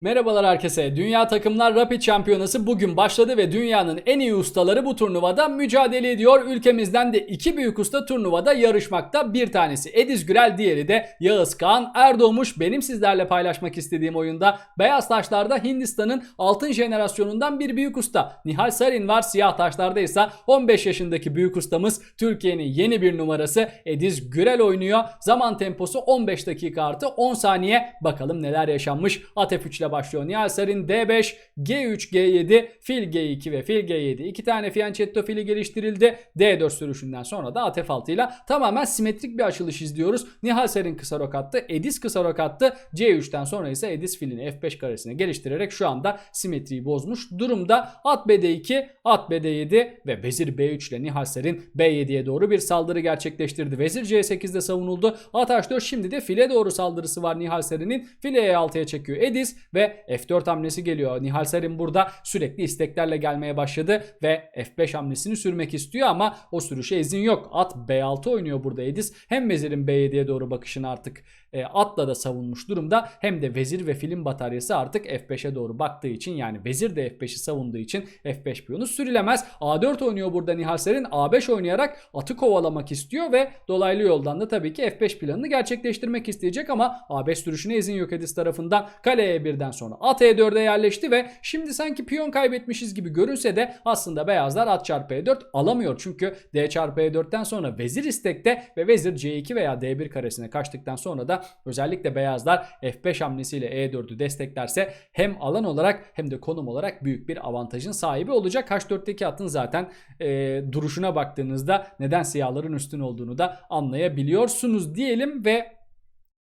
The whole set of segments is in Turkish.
Merhabalar herkese. Dünya Takımlar Rapid Şampiyonası bugün başladı ve dünyanın en iyi ustaları bu turnuvada mücadele ediyor. Ülkemizden de iki büyük usta turnuvada yarışmakta. Bir tanesi Ediz Gürel, diğeri de Yağız Kağan Erdoğmuş. Benim sizlerle paylaşmak istediğim oyunda Beyaz Taşlar'da Hindistan'ın altın jenerasyonundan bir büyük usta. Nihal Sarin var. Siyah Taşlar'da ise 15 yaşındaki büyük ustamız Türkiye'nin yeni bir numarası Ediz Gürel oynuyor. Zaman temposu 15 dakika artı 10 saniye. Bakalım neler yaşanmış. Atef 3 ile başlıyor. Nihal Sarin D5, G3, G7, fil G2 ve fil G7. İki tane fianchetto fili geliştirildi. D4 sürüşünden sonra da Atef 6 ile tamamen simetrik bir açılış izliyoruz. Nihal Sarin kısa rok attı. Edis kısa rok attı. C3'ten sonra ise Edis filini F5 karesine geliştirerek şu anda simetriyi bozmuş durumda. At BD2, at BD7 ve vezir B3 ile Nihal Sarin B7'ye doğru bir saldırı gerçekleştirdi. Vezir C8'de savunuldu. At H4 şimdi de file doğru saldırısı var Nihal Sarin'in. File E6'ya çekiyor Edis ve F4 hamlesi geliyor. Nihal Sarin burada sürekli isteklerle gelmeye başladı ve F5 hamlesini sürmek istiyor ama o sürüşe izin yok. At B6 oynuyor burada Edis. Hem vezirin B7'ye doğru bakışını artık e, atla da savunmuş durumda hem de vezir ve film bataryası artık F5'e doğru baktığı için yani vezir de F5'i savunduğu için F5 piyonu sürülemez. A4 oynuyor burada Nihal Sarin. A5 oynayarak atı kovalamak istiyor ve dolaylı yoldan da tabii ki F5 planını gerçekleştirmek isteyecek ama A5 sürüşüne izin yok Edis tarafından. Kale E1'den sonra at E4'e yerleşti ve şimdi sanki piyon kaybetmişiz gibi görünse de aslında beyazlar at çarpı E4 alamıyor. Çünkü D çarpı E4'ten sonra vezir istekte ve vezir C2 veya D1 karesine kaçtıktan sonra da özellikle beyazlar F5 hamlesiyle E4'ü desteklerse hem alan olarak hem de konum olarak büyük bir avantajın sahibi olacak. H4'teki atın zaten e, duruşuna baktığınızda neden siyahların üstün olduğunu da anlayabiliyorsunuz diyelim ve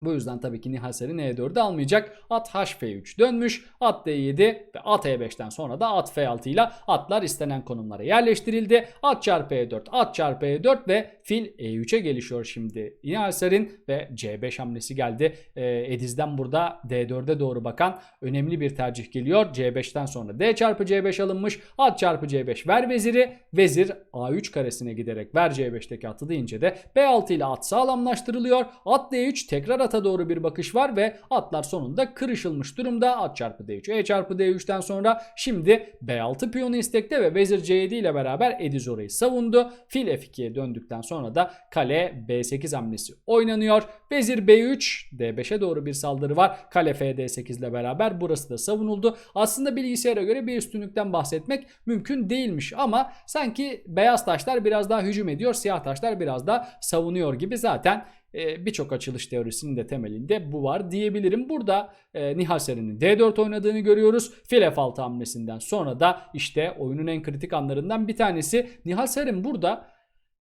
bu yüzden tabii ki Nihal Sarin E4'ü almayacak. At HF3 dönmüş. At D7 ve at E5'ten sonra da at F6 ile atlar istenen konumlara yerleştirildi. At çarpı E4, at çarpı E4 ve fil E3'e gelişiyor şimdi. Nihal Sarin ve C5 hamlesi geldi. Ee, Ediz'den burada D4'e doğru bakan önemli bir tercih geliyor. C5'ten sonra D çarpı C5 alınmış. At çarpı C5 ver veziri. Vezir A3 karesine giderek ver C5'teki atı deyince de B6 ile at sağlamlaştırılıyor. At D3 tekrar ata doğru bir bakış var ve atlar sonunda kırışılmış durumda. At çarpı D3, E çarpı D3'ten sonra şimdi B6 piyonu istekte ve vezir C7 ile beraber Ediz orayı savundu. Fil F2'ye döndükten sonra da kale B8 hamlesi oynanıyor. Vezir B3, D5'e doğru bir saldırı var. Kale FD8 ile beraber burası da savunuldu. Aslında bilgisayara göre bir üstünlükten bahsetmek mümkün değilmiş ama sanki beyaz taşlar biraz daha hücum ediyor, siyah taşlar biraz daha savunuyor gibi zaten e, birçok açılış teorisinin de temelinde bu var diyebilirim. Burada e, Nihal Sarin'in D4 oynadığını görüyoruz. Fil F6 hamlesinden sonra da işte oyunun en kritik anlarından bir tanesi. Nihal Sarin burada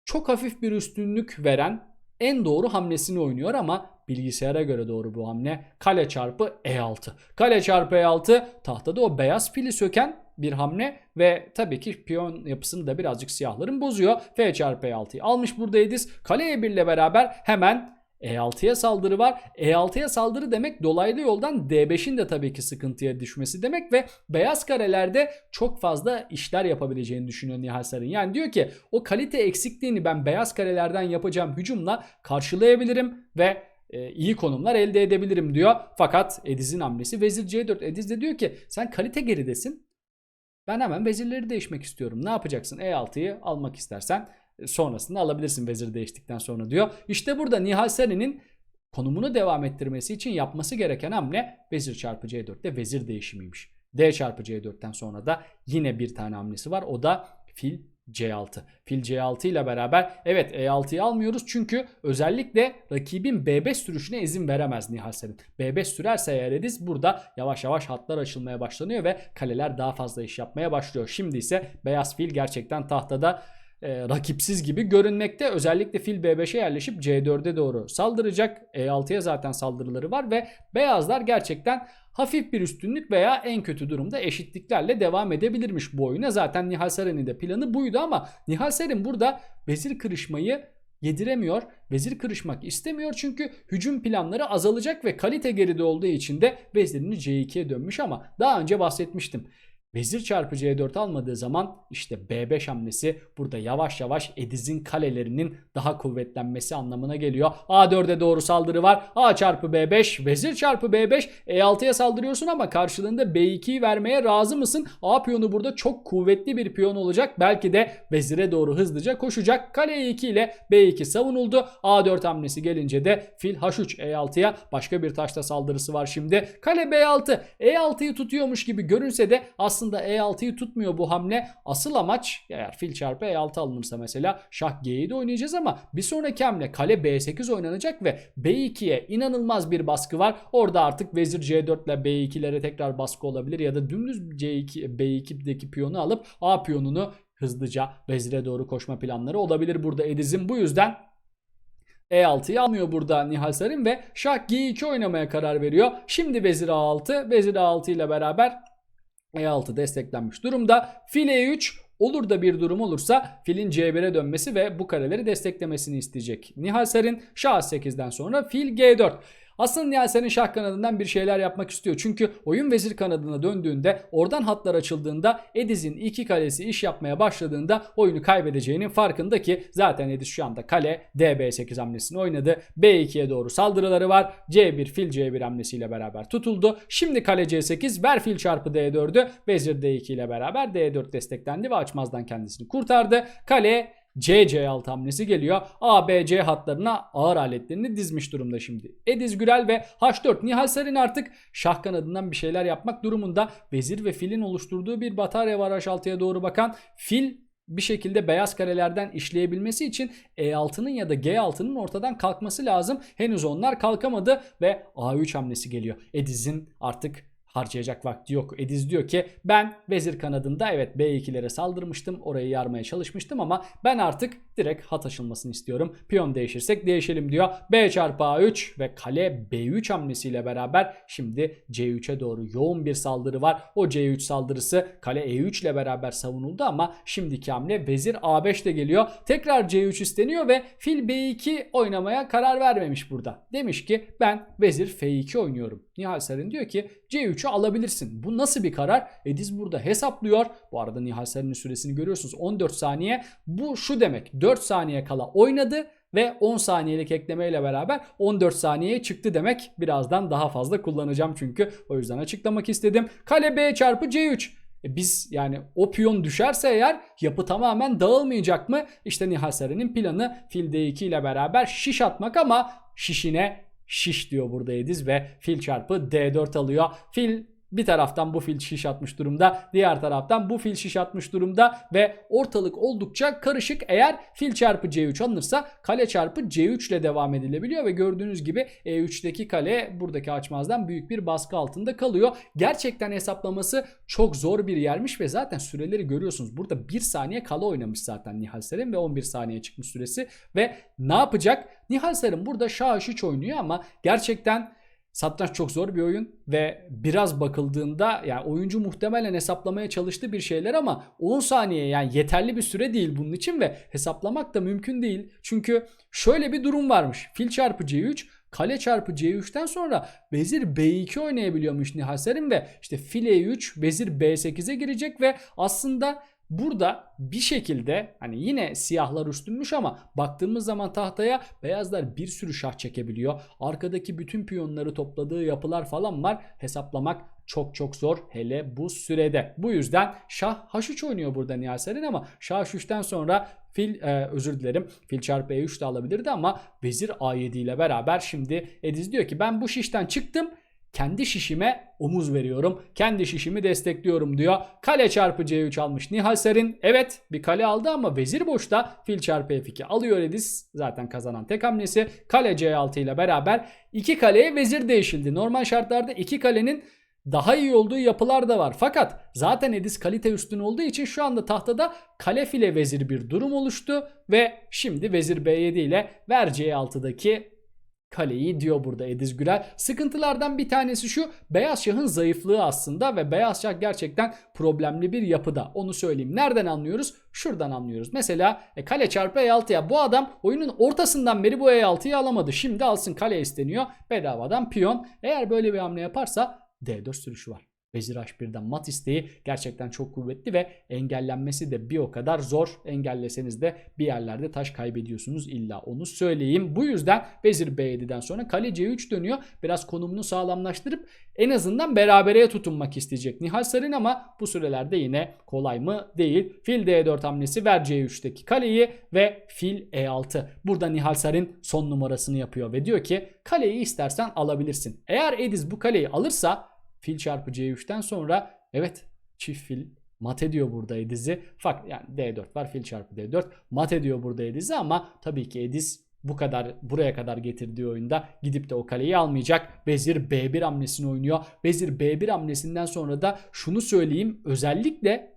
çok hafif bir üstünlük veren en doğru hamlesini oynuyor ama bilgisayara göre doğru bu hamle. Kale çarpı E6. Kale çarpı E6 tahtada o beyaz fili söken bir hamle ve tabii ki piyon yapısını da birazcık siyahların bozuyor. F çarpı E6'yı almış burada Edis. Kale E1 ile beraber hemen E6'ya saldırı var. E6'ya saldırı demek dolaylı yoldan D5'in de tabii ki sıkıntıya düşmesi demek ve beyaz karelerde çok fazla işler yapabileceğini düşünüyor Nihal Sarin. Yani diyor ki o kalite eksikliğini ben beyaz karelerden yapacağım hücumla karşılayabilirim ve e, iyi konumlar elde edebilirim diyor. Fakat Ediz'in hamlesi vezir C4. Ediz de diyor ki sen kalite geridesin. Ben hemen vezirleri değişmek istiyorum. Ne yapacaksın? E6'yı almak istersen sonrasında alabilirsin vezir değiştikten sonra diyor. İşte burada Nihal Sarin'in konumunu devam ettirmesi için yapması gereken hamle vezir çarpı C4'te vezir değişimiymiş. D çarpı C4'ten sonra da yine bir tane hamlesi var. O da fil C6. Fil C6 ile beraber evet E6'yı almıyoruz çünkü özellikle rakibin B5 sürüşüne izin veremez Nihal Sarin. B5 sürerse eğer Ediz burada yavaş yavaş hatlar açılmaya başlanıyor ve kaleler daha fazla iş yapmaya başlıyor. Şimdi ise beyaz fil gerçekten tahtada e, rakipsiz gibi görünmekte. Özellikle fil B5'e yerleşip C4'e doğru saldıracak. E6'ya zaten saldırıları var ve beyazlar gerçekten hafif bir üstünlük veya en kötü durumda eşitliklerle devam edebilirmiş bu oyuna. Zaten Nihal Sarin'in de planı buydu ama Nihal Sarin burada vezir kırışmayı yediremiyor. Vezir kırışmak istemiyor çünkü hücum planları azalacak ve kalite geride olduğu için de vezirini C2'ye dönmüş ama daha önce bahsetmiştim. Vezir çarpı C4 almadığı zaman işte B5 hamlesi burada yavaş yavaş Ediz'in kalelerinin daha kuvvetlenmesi anlamına geliyor. A4'e doğru saldırı var. A çarpı B5, vezir çarpı B5, E6'ya saldırıyorsun ama karşılığında B2'yi vermeye razı mısın? A piyonu burada çok kuvvetli bir piyon olacak. Belki de vezire doğru hızlıca koşacak. Kale E2 ile B2 savunuldu. A4 hamlesi gelince de fil H3 E6'ya başka bir taşla saldırısı var şimdi. Kale B6 E6'yı tutuyormuş gibi görünse de aslında E6'yı tutmuyor bu hamle. Asıl amaç eğer fil çarpı E6 alınırsa mesela şah G7 de oynayacağız ama bir sonraki hamle kale B8 oynanacak ve B2'ye inanılmaz bir baskı var. Orada artık vezir C4 ile B2'lere tekrar baskı olabilir ya da dümdüz C2 B2'deki piyonu alıp A piyonunu hızlıca vezire doğru koşma planları olabilir burada Ediz'in. Bu yüzden e6'yı almıyor burada Nihal Sarin ve şah G2 oynamaya karar veriyor. Şimdi vezir A6, vezir A6 ile beraber E6 desteklenmiş durumda. Fil E3 olur da bir durum olursa filin C1'e dönmesi ve bu kareleri desteklemesini isteyecek. Nihal Sarin şah 8'den sonra fil G4. Aslında Nihal Sarin şah kanadından bir şeyler yapmak istiyor. Çünkü oyun vezir kanadına döndüğünde oradan hatlar açıldığında Ediz'in iki kalesi iş yapmaya başladığında oyunu kaybedeceğinin farkında ki zaten Ediz şu anda kale DB8 hamlesini oynadı. B2'ye doğru saldırıları var. C1 fil C1 hamlesiyle beraber tutuldu. Şimdi kale C8 ver fil çarpı D4'ü vezir D2 ile beraber D4 desteklendi ve açmazdan kendisini kurtardı. Kale CC6 hamlesi geliyor. ABC hatlarına ağır aletlerini dizmiş durumda şimdi. Ediz Gürel ve H4 Nihal Sarin artık şah kanadından bir şeyler yapmak durumunda. Vezir ve filin oluşturduğu bir batarya var H6'ya doğru bakan. Fil bir şekilde beyaz karelerden işleyebilmesi için E6'nın ya da G6'nın ortadan kalkması lazım. Henüz onlar kalkamadı ve A3 hamlesi geliyor. Ediz'in artık harcayacak vakti yok. Ediz diyor ki ben vezir kanadında evet B2'lere saldırmıştım. Orayı yarmaya çalışmıştım ama ben artık direkt hat açılmasını istiyorum. Piyon değişirsek değişelim diyor. B çarpı A3 ve kale B3 hamlesiyle beraber şimdi C3'e doğru yoğun bir saldırı var. O C3 saldırısı kale E3 ile beraber savunuldu ama şimdiki hamle vezir A5 de geliyor. Tekrar C3 isteniyor ve fil B2 oynamaya karar vermemiş burada. Demiş ki ben vezir F2 oynuyorum. Nihal Sarin diyor ki C3'ü alabilirsin. Bu nasıl bir karar? Ediz burada hesaplıyor. Bu arada Nihal Sarin'in süresini görüyorsunuz 14 saniye. Bu şu demek 4 saniye kala oynadı ve 10 saniyelik eklemeyle beraber 14 saniyeye çıktı demek. Birazdan daha fazla kullanacağım çünkü o yüzden açıklamak istedim. Kale B çarpı C3. E biz yani o piyon düşerse eğer yapı tamamen dağılmayacak mı? İşte Nihal Sarin'in planı fil D2 ile beraber şiş atmak ama şişine şiş diyor burada Ediz ve fil çarpı D4 alıyor. Fil bir taraftan bu fil şiş atmış durumda. Diğer taraftan bu fil şiş atmış durumda ve ortalık oldukça karışık. Eğer fil çarpı C3 alınırsa kale çarpı C3 ile devam edilebiliyor ve gördüğünüz gibi E3'teki kale buradaki açmazdan büyük bir baskı altında kalıyor. Gerçekten hesaplaması çok zor bir yermiş ve zaten süreleri görüyorsunuz. Burada 1 saniye kala oynamış zaten Nihal Serin ve 11 saniye çıkmış süresi ve ne yapacak? Nihal Serin burada Şah H3 oynuyor ama gerçekten Satranç çok zor bir oyun ve biraz bakıldığında yani oyuncu muhtemelen hesaplamaya çalıştı bir şeyler ama 10 saniye yani yeterli bir süre değil bunun için ve hesaplamak da mümkün değil. Çünkü şöyle bir durum varmış. Fil çarpı C3 kale çarpı C3'ten sonra vezir B2 oynayabiliyormuş Nihal ve işte fil E3 vezir B8'e girecek ve aslında Burada bir şekilde hani yine siyahlar üstünmüş ama baktığımız zaman tahtaya beyazlar bir sürü şah çekebiliyor. Arkadaki bütün piyonları topladığı yapılar falan var. Hesaplamak çok çok zor hele bu sürede. Bu yüzden şah H3 oynuyor burada Nihal Serin ama şah H3'ten sonra fil e, özür dilerim fil çarpı E3 de alabilirdi ama vezir A7 ile beraber şimdi Ediz diyor ki ben bu şişten çıktım kendi şişime omuz veriyorum. Kendi şişimi destekliyorum diyor. Kale çarpı C3 almış Nihal Serin. Evet bir kale aldı ama vezir boşta fil çarpı F2 alıyor Edis. Zaten kazanan tek hamlesi. Kale C6 ile beraber iki kaleye vezir değişildi. Normal şartlarda iki kalenin daha iyi olduğu yapılar da var. Fakat zaten Edis kalite üstün olduğu için şu anda tahtada kale file vezir bir durum oluştu ve şimdi vezir B7 ile ver C6'daki kaleyi diyor burada Ediz Gürel. Sıkıntılardan bir tanesi şu Beyaz Şah'ın zayıflığı aslında ve Beyaz Şah gerçekten problemli bir yapıda. Onu söyleyeyim. Nereden anlıyoruz? Şuradan anlıyoruz. Mesela e, kale çarpı E6'ya bu adam oyunun ortasından beri bu E6'yı alamadı. Şimdi alsın kale isteniyor. Bedavadan piyon. Eğer böyle bir hamle yaparsa D4 sürüşü var. Vezir H1'den mat isteği gerçekten çok kuvvetli ve engellenmesi de bir o kadar zor. Engelleseniz de bir yerlerde taş kaybediyorsunuz illa onu söyleyeyim. Bu yüzden Vezir B7'den sonra kale C3 dönüyor. Biraz konumunu sağlamlaştırıp en azından berabereye tutunmak isteyecek Nihal Sarin ama bu sürelerde yine kolay mı değil. Fil D4 hamlesi ver C3'teki kaleyi ve fil E6. Burada Nihal Sarin son numarasını yapıyor ve diyor ki kaleyi istersen alabilirsin. Eğer Ediz bu kaleyi alırsa fil çarpı C3'ten sonra evet çift fil mat ediyor burada Ediz'i. Fak yani D4 var fil çarpı D4 mat ediyor burada Ediz'i ama tabii ki Ediz bu kadar buraya kadar getirdiği oyunda gidip de o kaleyi almayacak. Vezir B1 hamlesini oynuyor. Vezir B1 hamlesinden sonra da şunu söyleyeyim özellikle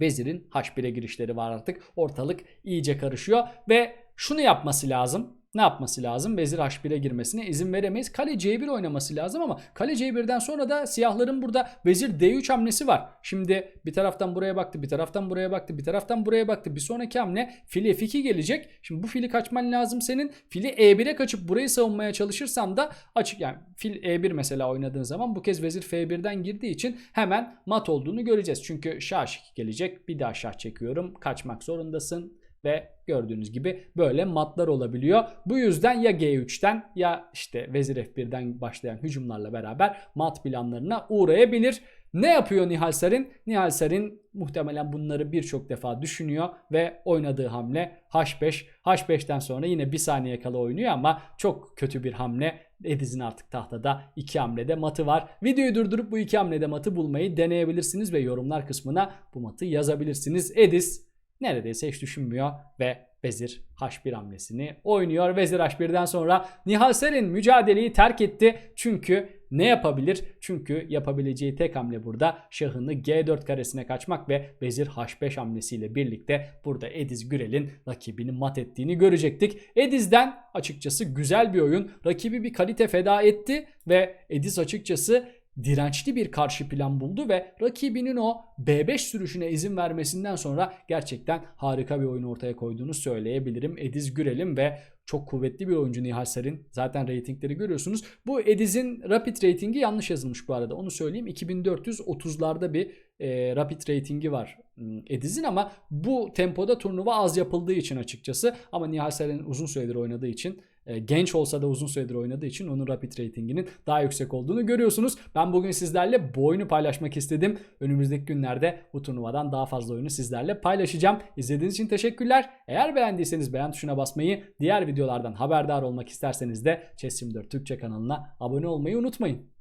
Vezir'in H1'e girişleri var artık. Ortalık iyice karışıyor ve şunu yapması lazım. Ne yapması lazım? Vezir H1'e girmesine izin veremeyiz. Kale C1 oynaması lazım ama kale C1'den sonra da siyahların burada vezir D3 hamlesi var. Şimdi bir taraftan buraya baktı, bir taraftan buraya baktı, bir taraftan buraya baktı. Bir sonraki hamle fil F2 gelecek. Şimdi bu fili kaçman lazım senin. Fili E1'e kaçıp burayı savunmaya çalışırsan da açık yani fil E1 mesela oynadığın zaman bu kez vezir F1'den girdiği için hemen mat olduğunu göreceğiz. Çünkü şah H2 gelecek. Bir daha şah çekiyorum. Kaçmak zorundasın ve gördüğünüz gibi böyle matlar olabiliyor. Bu yüzden ya G3'ten ya işte vezir F1'den başlayan hücumlarla beraber mat planlarına uğrayabilir. Ne yapıyor Nihal Sarin? Nihal Sarin muhtemelen bunları birçok defa düşünüyor ve oynadığı hamle H5. H5'ten sonra yine bir saniye kala oynuyor ama çok kötü bir hamle. Ediz'in artık tahtada iki hamlede matı var. Videoyu durdurup bu iki hamlede matı bulmayı deneyebilirsiniz ve yorumlar kısmına bu matı yazabilirsiniz. Ediz neredeyse hiç düşünmüyor ve Vezir H1 hamlesini oynuyor. Vezir H1'den sonra Nihal Sarin mücadeleyi terk etti. Çünkü ne yapabilir? Çünkü yapabileceği tek hamle burada şahını G4 karesine kaçmak ve Vezir H5 hamlesiyle birlikte burada Ediz Gürel'in rakibini mat ettiğini görecektik. Ediz'den açıkçası güzel bir oyun. Rakibi bir kalite feda etti ve Ediz açıkçası dirençli bir karşı plan buldu ve rakibinin o B5 sürüşüne izin vermesinden sonra gerçekten harika bir oyun ortaya koyduğunu söyleyebilirim. Ediz Gürel'in ve çok kuvvetli bir oyuncu Nihal Sarin. Zaten reytingleri görüyorsunuz. Bu Ediz'in Rapid ratingi yanlış yazılmış bu arada. Onu söyleyeyim. 2430'larda bir e, Rapid ratingi var hmm, Ediz'in ama bu tempoda turnuva az yapıldığı için açıkçası. Ama Nihal Sarin uzun süredir oynadığı için genç olsa da uzun süredir oynadığı için onun rapid ratinginin daha yüksek olduğunu görüyorsunuz. Ben bugün sizlerle bu oyunu paylaşmak istedim. Önümüzdeki günlerde bu turnuvadan daha fazla oyunu sizlerle paylaşacağım. İzlediğiniz için teşekkürler. Eğer beğendiyseniz beğen tuşuna basmayı, diğer videolardan haberdar olmak isterseniz de Chess 24 Türkçe kanalına abone olmayı unutmayın.